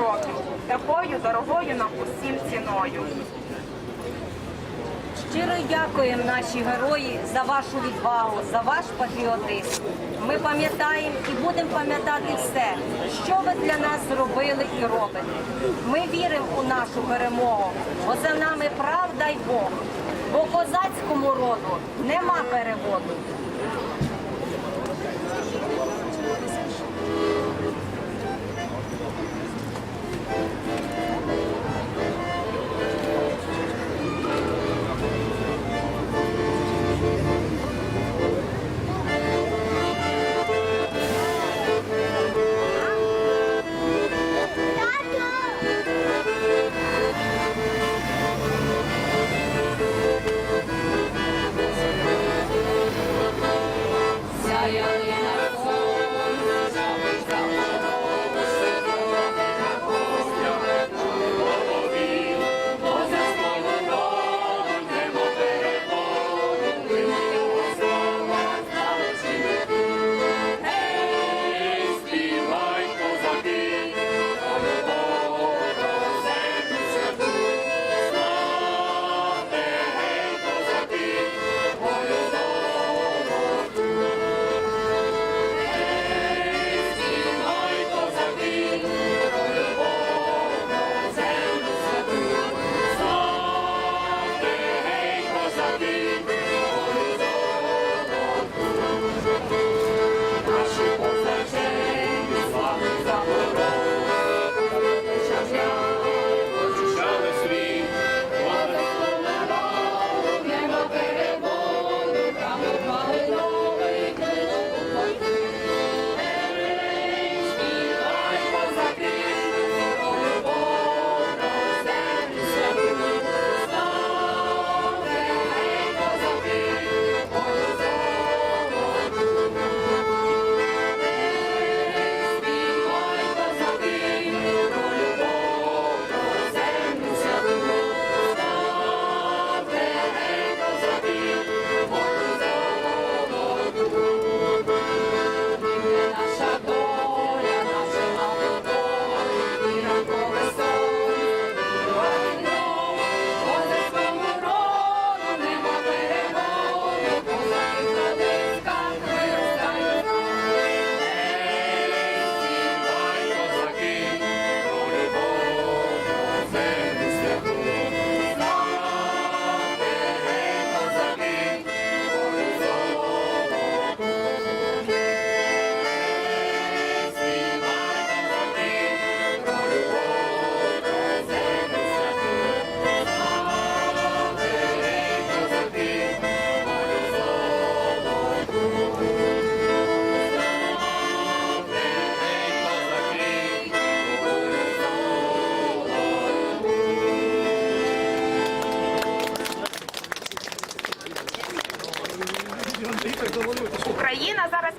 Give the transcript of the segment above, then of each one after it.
років, такою дорогою нам усім ціною. Щиро дякуємо наші герої за вашу відвагу, за ваш патріотизм. Ми пам'ятаємо і будемо пам'ятати все, що ви для нас зробили і робите. Ми віримо у нашу перемогу, бо за нами правда й Бог. Бо козацькому роду нема переводу.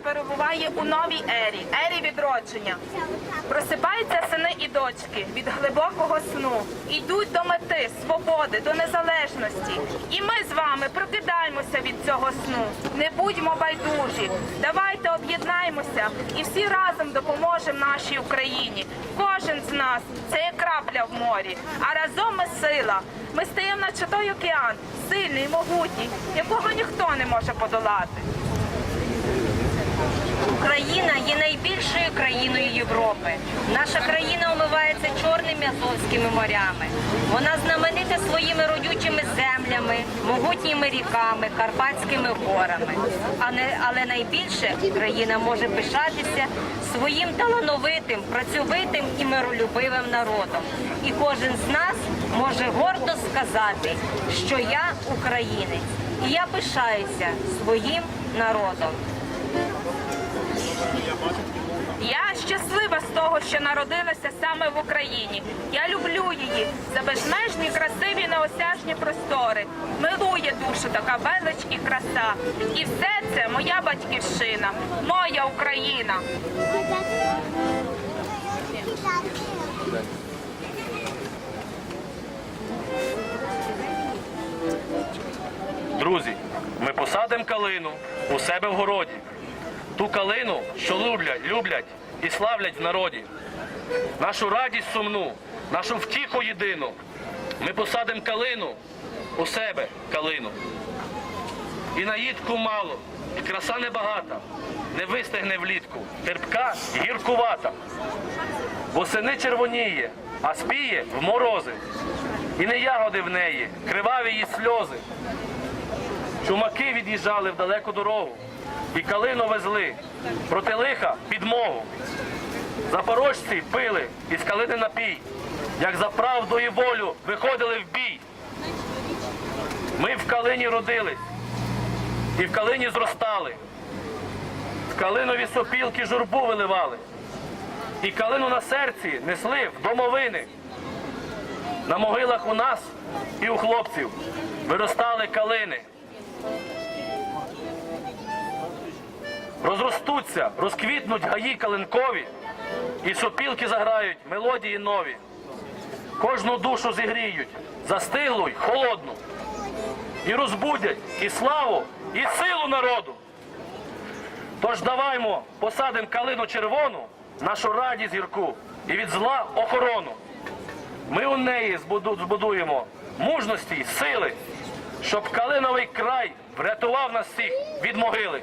Перебуває у новій ері, ері відродження. Просипаються сини і дочки від глибокого сну, йдуть до мети, свободи, до незалежності. І ми з вами прокидаємося від цього сну. Не будьмо байдужі. Давайте об'єднаємося і всі разом допоможемо нашій Україні. Кожен з нас це є крапля в морі, а разом ми сила. Ми стаємо на чотой океан, сильний, могутній, якого ніхто не може подолати. Україна є найбільшою країною Європи. Наша країна омивається чорними Азовськими морями. Вона знаменита своїми родючими землями, могутніми ріками, карпатськими горами. Але найбільше країна може пишатися своїм талановитим, працьовитим і миролюбивим народом. І кожен з нас може гордо сказати, що я українець, і я пишаюся своїм народом. Я щаслива з того, що народилася саме в Україні. Я люблю її за безмежні красиві неосяжні простори. Милує душу така велич і краса. І все це моя батьківщина, моя Україна. Друзі, ми посадимо калину у себе в городі. Ту калину, що люблять, люблять і славлять в народі. нашу радість сумну, нашу втіху єдину. Ми посадимо калину у себе калину. І наїдку мало, і краса небагата, не вистигне влітку, терпка і гіркувата. Восени червоніє, а спіє в морози. І не ягоди в неї, криваві її сльози. Чумаки від'їжджали в далеку дорогу, і калину везли проти лиха підмогу. Запорожці пили із калини напій, як за правду і волю виходили в бій. Ми в калині родились і в калині зростали. В калинові сопілки журбу виливали. І калину на серці несли в домовини. На могилах у нас і у хлопців виростали калини. Розростуться, розквітнуть гаї калинкові, і сопілки заграють мелодії нові. Кожну душу зігріють, застиглу й холодну. І розбудять і славу, і силу народу. Тож даваймо посадим калину червону, нашу радість гірку і від зла охорону. Ми у неї збудуємо мужності й сили, щоб калиновий край врятував нас всіх від могили.